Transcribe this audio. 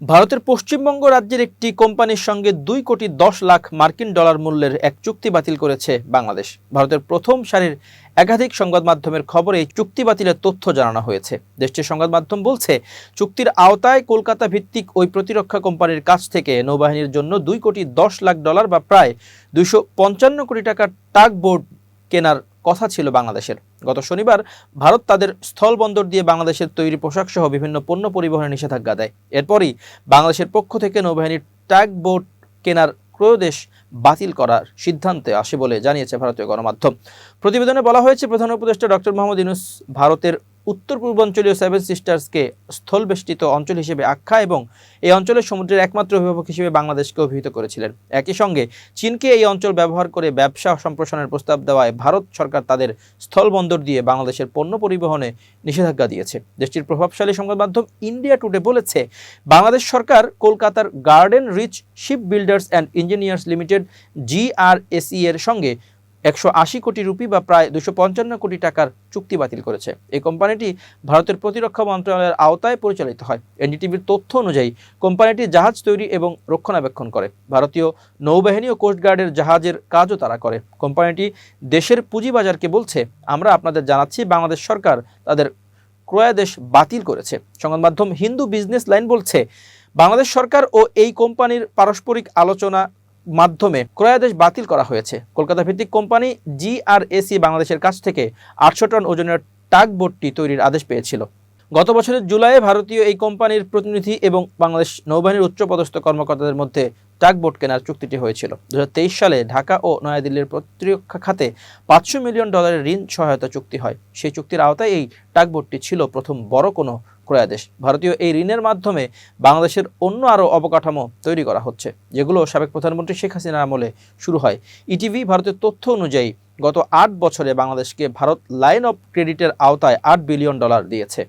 ভারতের পশ্চিমবঙ্গ রাজ্যের একটি কোম্পানির সঙ্গে দুই কোটি দশ লাখ মার্কিন ডলার মূল্যের এক চুক্তি বাতিল করেছে বাংলাদেশ। ভারতের প্রথম সারির একাধিক সংবাদ মাধ্যমের খবরে এই চুক্তি বাতিলের তথ্য জানানো হয়েছে। দেশটির সংবাদ মাধ্যম বলছে, চুক্তির আওতায় কলকাতা ভিত্তিক ওই প্রতিরক্ষা কোম্পানির কাছ থেকে নৌবাহিনীর জন্য দুই কোটি দশ লাখ ডলার বা প্রায় দুইশো পঞ্চান্ন কোটি টাকার টাগ বোর্ড কেনার কথা ছিল বাংলাদেশের। গত শনিবার ভারত তাদের স্থলবন্দর দিয়ে বাংলাদেশের তৈরি পোশাক সহ বিভিন্ন পণ্য পরিবহনে নিষেধাজ্ঞা দেয়। এরপরই বাংলাদেশের পক্ষ থেকে নৌবাহিনীর ট্যাগ বোট কেনার ক্রয়োদেশ বাতিল করার সিদ্ধান্তে আসে বলে জানিয়েছে ভারতীয় গণমাধ্যম। প্রতিবেদনে বলা হয়েছে, প্রধান উপদেষ্টা ডক্টর মোহাম্মদ ইউনুস ভারতের উত্তর পূর্বাঞ্চলীয় সেভেন সিস্টার্সকে স্থলবেষ্টিত অঞ্চল হিসেবে আখ্যা এবং এই অঞ্চলের সমুদ্রের একমাত্র অভিভাবক হিসেবে বাংলাদেশকে অভিহিত করেছিলেন। একই সঙ্গে চীনকে এই অঞ্চল ব্যবহার করে ব্যবসা সম্প্রসারণের প্রস্তাব দেওয়ায় ভারত সরকার তাদের স্থলবন্দর দিয়ে বাংলাদেশের পণ্য পরিবহনে নিষেধাজ্ঞা দিয়েছে। দেশটির প্রভাবশালী সংবাদ মাধ্যম ইন্ডিয়া টুডে বলেছে, বাংলাদেশ সরকার কলকাতার Garden Reach ship builders and engineers limited GRSE এর সঙ্গে একশো আশি কোটি রুপি বা প্রায় দুশো পঞ্চান্ন কোটি টাকার চুক্তি বাতিল করেছে। এই কোম্পানিটি ভারতের প্রতিরক্ষা মন্ত্রণালয়ের আওতায় পরিচালিত হয়। এনডিটিভির তথ্য অনুযায়ী, কোম্পানিটি জাহাজ তৈরি এবং রক্ষণাবেক্ষণ করে। ভারতীয় নৌবাহিনী ও কোস্টগার্ডের জাহাজের কাজও তারা করে। কোম্পানিটি দেশের পুঁজিবাজারকে বলছে, আমরা আপনাদের জানাচ্ছি, বাংলাদেশ সরকার তাদের ক্রয়াদেশ বাতিল করেছে। সংবাদ মাধ্যম হিন্দু বিজনেস লাইন বলছে, বাংলাদেশ সরকার ও এই কোম্পানির পারস্পরিক আলোচনা মাধ্যমে ক্রয়াদেশ বাতিল করা হয়েছে। কলকাতা ভিত্তিক কোম্পানি জিআরএসি বাংলাদেশের কাছ থেকে আটশো টন ওজনের টাক বোটটি তৈরির আদেশ পেয়েছিল। গত বছরের জুলাইয়ে ভারতীয় এই কোম্পানির প্রতিনিধি এবং বাংলাদেশ নৌবাহিনীর উচ্চপদস্থ কর্মকর্তাদের মধ্যে টাগ বোট কেনার চুক্তিটি হয়েছিল। দু হাজার তেইশ সালে ঢাকা ও নয়াদিল্লির প্রতিরক্ষা খাতে পাঁচশো মিলিয়ন ডলারের ঋণ সহায়তা চুক্তি হয়। সেই চুক্তির আওতায় এই টাগ বোটটি ছিল প্রথম বড় কোনো ক্রয়াদেশ ভারতীয় এই ঋণের মাধ্যমে বাংলাদেশের অন্য আরও অবকাঠামো তৈরি করা হচ্ছে, যেগুলো সাবেক প্রধানমন্ত্রী শেখ হাসিনার আমলে শুরু হয়। ইটিভি ভারতের তথ্য অনুযায়ী গত আট বছরে বাংলাদেশকে ভারত লাইন অফ ক্রেডিটের আওতায় আট বিলিয়ন ডলার দিয়েছে।